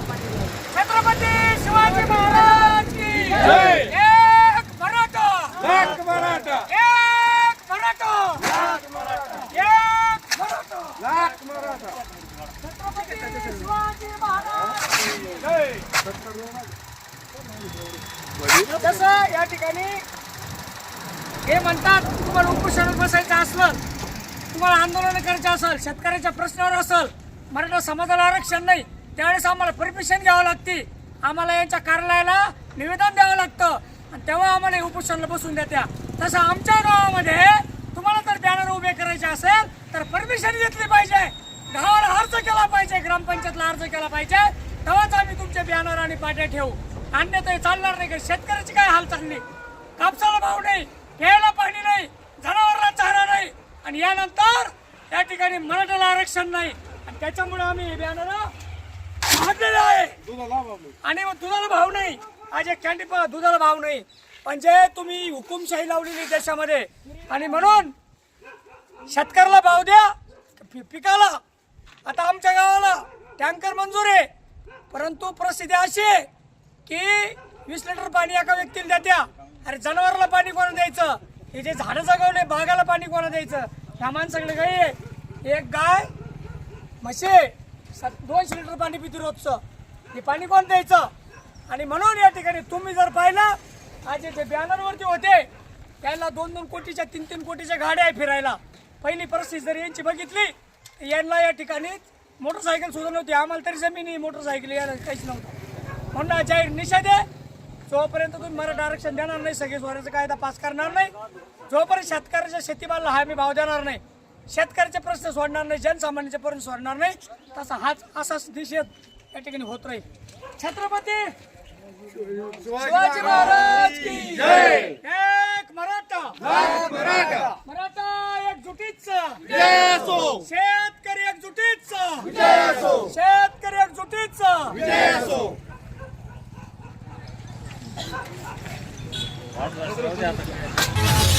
छत्रपती शिवाजी महाराज की जय. एक मराठा लाख मराठा एक मराठा एक मराठा लाख मराठा छत्रपती शिवाजी महाराज जसं या ठिकाणी हे म्हणतात तुम्हाला उपोषणात बसायचं असलं तुम्हाला आंदोलन करायचं असेल शेतकऱ्याच्या प्रश्नावर असेल मराठा समाजाला आरक्षण नाही त्यावेळेस आम्हाला परमिशन घ्यावं लागते. आम्हाला यांच्या कार्यालयाला निवेदन द्यावं लागतं. आणि तेव्हा आम्हाला हे उपोषणाला बसून देत्या. तसं आमच्या गावामध्ये तुम्हाला जर बॅनर उभे करायचे असेल तर परमिशन घेतली पाहिजे. गावाला अर्ज केला पाहिजे ग्रामपंचायतला अर्ज केला पाहिजे. तेव्हाच आम्ही तुमचे बॅनर आणि पाट्या ठेवू. अन्यथा चालणार नाही का शेतकऱ्याची काय हालचाल नाही. कापसाला भाव नाही. प्यायला पाणी नाही जनावरांना चारा नाही आणि यानंतर या ठिकाणी मराठ्याला आरक्षण नाही. आणि त्याच्यामुळे आम्ही हे बॅनर काढलेलं आहे. आणि मग दुधाला भाव नाही. आज एक कॅन्डी दुधाला भाव नाही. म्हणजे तुम्ही हुकुमशाही लावलेली देशामध्ये. आणि म्हणून शेतकऱ्याला भाव द्या पिकाला. आता आमच्या गावाला टँकर मंजूर आहे. परंतु परिस्थिती अशी आहे की वीस लिटर पाणी एका व्यक्तीला देत्या. अरे जनावराला पाणी कोणा द्यायचं? हे जे झाडं जगवले बागाला पाणी कोणा द्यायचं? ह्या माणसाकडे गाई आहे. एक गाय म्हशी सात- दोनशे लिटर पाणी पिते रोजचं. हे पाणी कोण द्यायचं? आणि म्हणून या ठिकाणी तुम्ही जर पाहिलं आज जे बॅनरवरती होते त्याला दोन दोन कोटीच्या तीन तीन कोटीच्या गाड्या आहे फिरायला. पहिली परिस्थिती जर यांची बघितली यांना या ठिकाणी मोटरसायकल सुद्धा नव्हती. आम्हाला तरी जमिनी मोटरसायकल यायला काहीच नव्हतं. म्हणून हा जाहीर निषेध आहे. जोपर्यंत तुम्ही मराठा आरक्षण देणार नाही सगळे स्वराचा कायदा पास करणार नाही. जोपर्यंत शेतकऱ्याच्या शेतीमालाला हा मी भाव देणार नाही शेतकऱ्याचे प्रश्न सोडणार नाही जनसामान्याचे प्रश्न सोडणार नाही तसा हाच असाच निषेध या ठिकाणी होत राहील. छत्रपती शिवाजी महाराज की जय. एक मराठा. मराठा. मराठा एकजुटीचा. असो. Hadi, hadi, hadi.